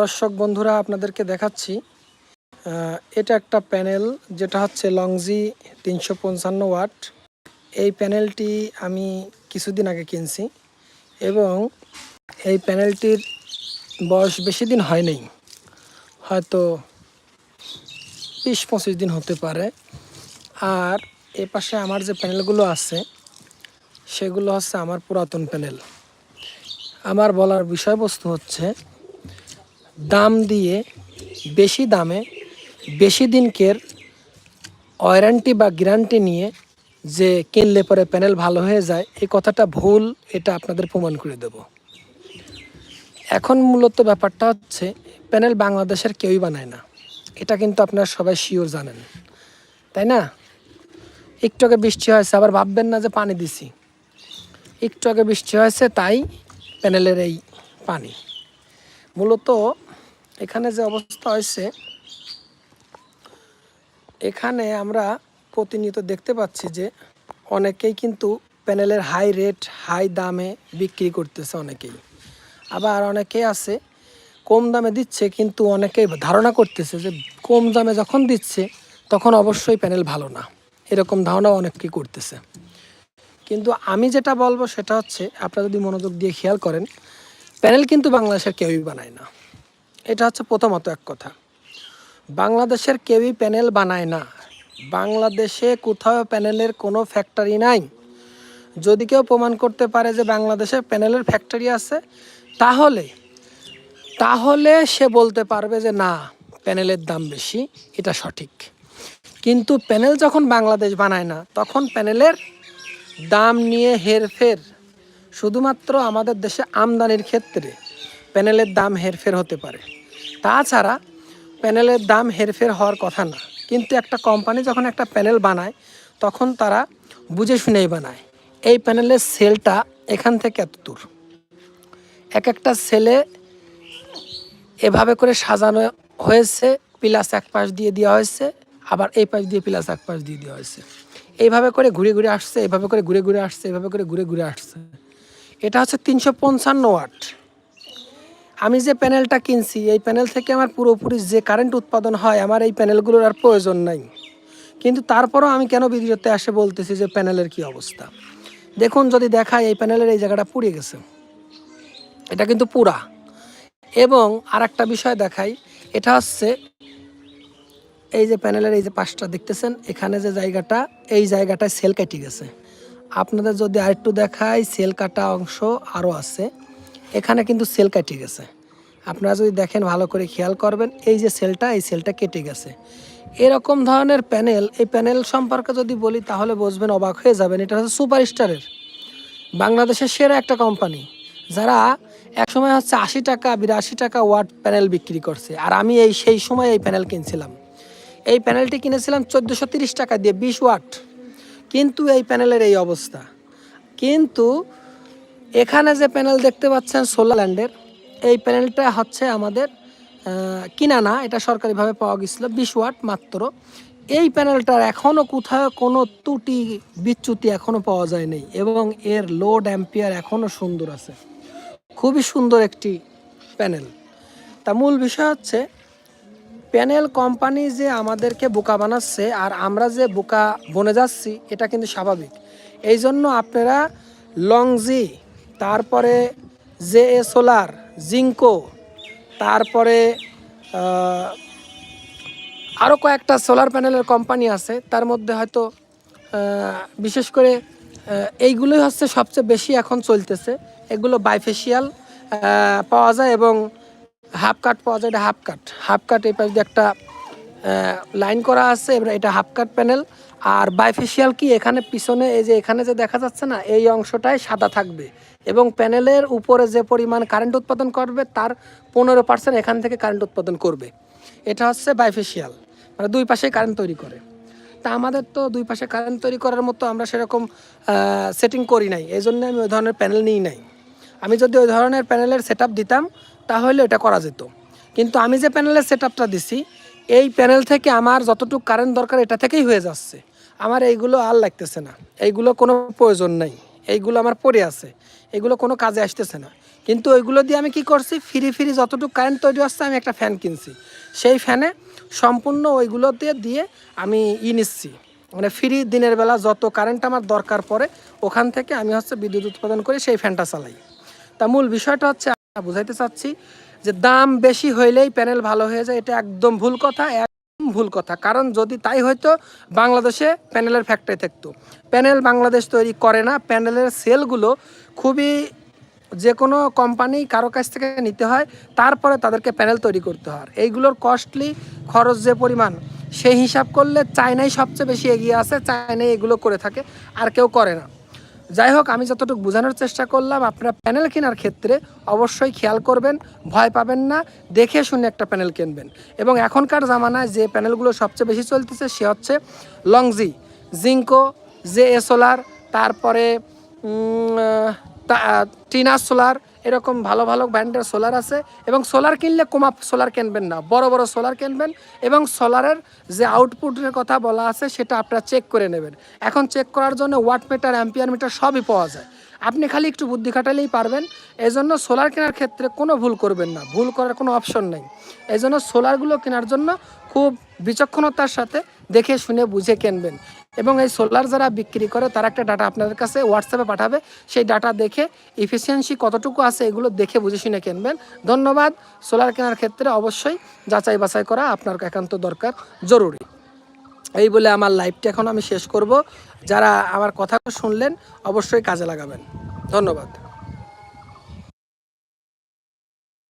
দর্শক বন্ধুরা, আপনাদেরকে দেখাচ্ছি এটা একটা প্যানেল, যেটা হচ্ছে লংজি তিনশো পঞ্চান্ন ওয়াট। এই প্যানেলটি আমি কিছুদিন আগে কিনছি এবং এই প্যানেলটির বয়স বেশি দিন হয়নি হয়তো বিশ পঁচিশ দিন হতে পারে। আর এ পাশে আমার যে প্যানেলগুলো আছে, সেগুলো হচ্ছে আমার পুরাতন প্যানেল। আমার বলার বিষয়বস্তু হচ্ছে দাম দিয়ে বেশি দামে বেশি দিনকের ওয়ারেন্টি বা গ্যারান্টি নিয়ে যে কিনলে পরে প্যানেল ভালো হয়ে যায়, এই কথাটা ভুল, এটা আপনাদের প্রমাণ করে দেব। এখন মূলত ব্যাপারটা হচ্ছে প্যানেল বাংলাদেশের কেউই বানায় না। এটা কিন্তু আপনারা সবাই শিওর জানেন। তাই না? একটু আগে বৃষ্টি হয়েছে, আবার ভাববেন না যে পানি দিছি। একটু আগে বৃষ্টি হয়েছে, তাই প্যানেলের এই পানি। মূলত এখানে যে অবস্থা হয়েছে, এখানে আমরা প্রতিনিয়ত দেখতে পাচ্ছি যে অনেকেই কিন্তু প্যানেলের হাই রেট, হাই দামে বিক্রি করতেছে অনেকেই। আবার অনেকেই আছে, কম দামে দিচ্ছে, কিন্তু অনেকেই ধারণা করতেছে যে কম দামে যখন দিচ্ছে, তখন অবশ্যই প্যানেল ভালো না। এরকম ধারণা অনেকেই করতেছে। কিন্তু আমি যেটা বলব সেটা হচ্ছে, আপনারা যদি মনোযোগ দিয়ে খেয়াল করেন, প্যানেল কিন্তু বাংলাদেশের কেউই বানায় না। এটা হচ্ছে প্রথমত এক কথা। বাংলাদেশের কেউই প্যানেল বানায় না। বাংলাদেশে কোথাও প্যানেলের কোনো ফ্যাক্টরি নাই। যদি কেউ প্রমাণ করতে পারে যে বাংলাদেশে প্যানেলের ফ্যাক্টরি আছে, তাহলে তাহলে সে বলতে পারবে যে না, প্যানেলের দাম বেশি, এটা সঠিক। কিন্তু প্যানেল যখন বাংলাদেশ বানায় না, তখন প্যানেলের দাম নিয়ে হেরফের শুধুমাত্র আমাদের দেশে আমদানির ক্ষেত্রে প্যানেলের দাম হেরফের হতে পারে। তাছাড়া প্যানেলের দাম হেরফের হওয়ার কথা না, কিন্তু একটা কোম্পানি যখন একটা প্যানেল বানায়, তখন তারা বুঝে শুনেই বানায়, এই প্যানেলের সেলটা এখান থেকে এত দূর। এক একটা সেলে এভাবে করে সাজানো হয়েছে, প্লাস এক পাশ দিয়ে দেওয়া হয়েছে, আবার এই পাশ দিয়ে প্লাস এক পাশ দিয়ে দেওয়া হয়েছে। এইভাবে করে ঘুরে ঘুরে আসছে এভাবে করে ঘুরে ঘুরে আসছে এভাবে করে ঘুরে ঘুরে আসছে। এটা হচ্ছে তিনশো পঞ্চান্ন ওয়াট। আমি যে প্যানেলটা কিনছি, এই প্যানেল থেকে আমার পুরোপুরি যে কারেন্ট উৎপাদন হয়, আমার এই প্যানেলগুলোর আর প্রয়োজন নাই। কিন্তু তারপরও আমি কেন ভিডিওতে আসে বলতেছি যে প্যানেলের কি অবস্থা? দেখুন, যদি দেখায় এই প্যানেলের এই জায়গাটা পুড়ে গেছে। এটা কিন্তু পুরা। এবং আর একটা বিষয় দেখাই, এটা হচ্ছে এই যে প্যানেলের এই যে পাশটা, দেখতেছেন? এখানে যে জায়গাটা, এই জায়গাটায় সেল কেটে গেছে। আপনাদের যদি আরেকটু দেখায় সেল কাটা অংশ আরও আছে। এখানে কিন্তু সেল কেটে গেছে। আপনারা যদি দেখেন ভালো করে খেয়াল করবেন, এই যে সেলটা, এই সেলটা কেটে গেছে। এরকম ধরনের প্যানেল, এই প্যানেল সম্পর্কে যদি বলি, তাহলে বুঝবেন অবাক হয়ে যাবেন। এটা হচ্ছে সুপার স্টারের বাংলাদেশের সেরা একটা কোম্পানি, যারা এক সময় হচ্ছে আশি টাকা, বিরাশি টাকা ওয়াট প্যানেল বিক্রি করছে। আর আমি এই, সেই সময় এই প্যানেল কিনছিলাম। এই প্যানেলটি কিনেছিলাম চোদ্দোশো তিরিশ টাকা দিয়ে বিশ ওয়াট। কিন্তু এই প্যানেলের এই অবস্থা। কিন্তু এখানে যে প্যানেল দেখতে পাচ্ছেন সোলার ল্যান্ডের এই প্যানেলটা হচ্ছে আমাদের কিনা না এটা সরকারিভাবে পাওয়া গেছিল বিশ ওয়াট মাত্র। এই প্যানেলটার এখনও কোথাও কোনো ত্রুটি, বিচ্যুতি এখনও পাওয়া যায়নি এবং এর লোড অ্যাম্পিয়ার এখনও সুন্দর আছে। খুবই সুন্দর একটি প্যানেল তা মূল বিষয় হচ্ছে প্যানেল কোম্পানি যে আমাদেরকে বোকা বানাচ্ছে আর আমরা যে বোকা বনে যাচ্ছি, এটা কিন্তু স্বাভাবিক। এই জন্য আপনারা লংজি তারপরে জে এ সোলার, জিঙ্কো, তারপরে আরও কয়েকটা সোলার প্যানেলের কোম্পানি আছে। তার মধ্যে হয়তো বিশেষ করে এইগুলোই হচ্ছে সবচেয়ে বেশি এখন চলতেছে। এগুলো বাইফেশিয়াল পাওয়া যায় এবং হাফ কাট পাওয়া যায়, এটা হাফ কাট। হাফ কাট এই পাশ একটা লাইন করা আছে, এবার এটা হাফ কাট প্যানেল। আর বাইফেশিয়াল কি? এখানে পিছনে এই যে, এখানে যে দেখা যাচ্ছে না, এই অংশটাই সাদা থাকবে। এবং প্যানেলের উপরে যে পরিমাণ কারেন্ট উৎপাদন করবে, তার পনেরো পার্সেন্ট এখান থেকে কারেন্ট উৎপাদন করবে। এটা হচ্ছে বাইফেশিয়াল মানে দুই পাশে কারেন্ট তৈরি করে। তা আমাদের তো দুই পাশে কারেন্ট তৈরি করার মতো আমরা সেরকম সেটিং করি নাই। এই জন্য আমি ওই ধরনের প্যানেল নিই নাই। আমি যদি ওই ধরনের প্যানেলের সেট দিতাম, তাহলে এটা করা যেত। কিন্তু আমি যে প্যানেলের সেট দিছি, এই প্যানেল থেকে আমার যতটুকু কারেন্ট দরকার, এটা থেকেই হয়ে যাচ্ছে। আমার এইগুলো আর লাগতেছে না। এইগুলো কোনো প্রয়োজন নাই। এইগুলো আমার পড়ে আছে। এগুলো কোনো কাজে আসতেছে না। কিন্তু ওইগুলো দিয়ে আমি কি করছি? ফ্রি ফ্রি যতটুকু কারেন্ট তৈরি হচ্ছে, আমি একটা ফ্যান কিনছি। সেই ফ্যানে সম্পূর্ণ ওইগুলো দিয়ে আমি ই নিচ্ছি। মানে ফ্রি দিনের বেলা যত কারেন্ট আমার দরকার পড়ে, ওখান থেকে আমি হচ্ছে বিদ্যুৎ উৎপাদন করে সেই ফ্যানটা চালাই। তা মূল বিষয়টা হচ্ছে বুঝাইতে চাচ্ছি যে দাম বেশি হইলেই প্যানেল ভালো হয়ে যায়, এটা একদম ভুল কথা। ভুল কথা। কারণ যদি তাই হয়তো বাংলাদেশে প্যানেলের ফ্যাক্টরি থাকতো। প্যানেল বাংলাদেশ তৈরি করে না, প্যানেলের সেলগুলো খুবই যে কোনো কোম্পানি কারও কাছ থেকে নিতে হয়, তারপরে তাদেরকে প্যানেল তৈরি করতে হয়। এইগুলোর কস্টলি খরচ যে পরিমাণ, সেই হিসাব করলে চায়নাই সবচেয়ে বেশি এগিয়ে আছে, চায়নাই এগুলো করে থাকে, আর কেউ করে না। যাই হোক আমি যতটুকু বোঝানোর চেষ্টা করলাম, আপনারা প্যানেল কেনার ক্ষেত্রে অবশ্যই খেয়াল করবেন, ভয় পাবেন না, দেখে শুনে একটা প্যানেল কিনবেন। এবং এখনকার জামানায় যে প্যানেলগুলো সবচেয়ে বেশি চলতেছে, সে হচ্ছে Longi, Jinko, J A solar, তারপরে টিনা সোলার এরকম ভালো ভালো ব্র্যান্ডের সোলার আছে এবং সোলার কিনলে কমা সোলার কিনবেন না, বড় বড় সোলার কিনবেন এবং সোলারের যে আউটপুটের কথা বলা আছে সেটা আপনারা চেক করে নেবেন। এখন চেক করার জন্য ওয়াট মিটার অ্যাম্পিয়ার মিটার সবই পাওয়া যায়। আপনি খালি একটু বুদ্ধি খাটালেই পারবেন এই জন্য সোলার কেনার ক্ষেত্রে কোনো ভুল করবেন না, ভুল করার কোনো অপশন নেই। এই জন্য সোলারগুলো কেনার জন্য খুব বিচক্ষণতার সাথে দেখে শুনে বুঝে কিনবেন। এবং এই সোলার যারা বিক্রি করে, তারা একটা ডাটা আপনাদের কাছে হোয়াটসঅ্যাপে পাঠাবে। সেই ডাটা দেখে ইফিসিয়েন্সি কতটুকু আছে এগুলো দেখে বুঝে শুনে কিনবেন। ধন্যবাদ। সোলার কেনার ক্ষেত্রে অবশ্যই যাচাই বাছাই করা আপনার একান্ত দরকার, জরুরি। এই বলে আমার লাইভটা এখন আমি শেষ করব। যারা আমার কথা শুনলেন, অবশ্যই কাজে লাগাবেন। ধন্যবাদ।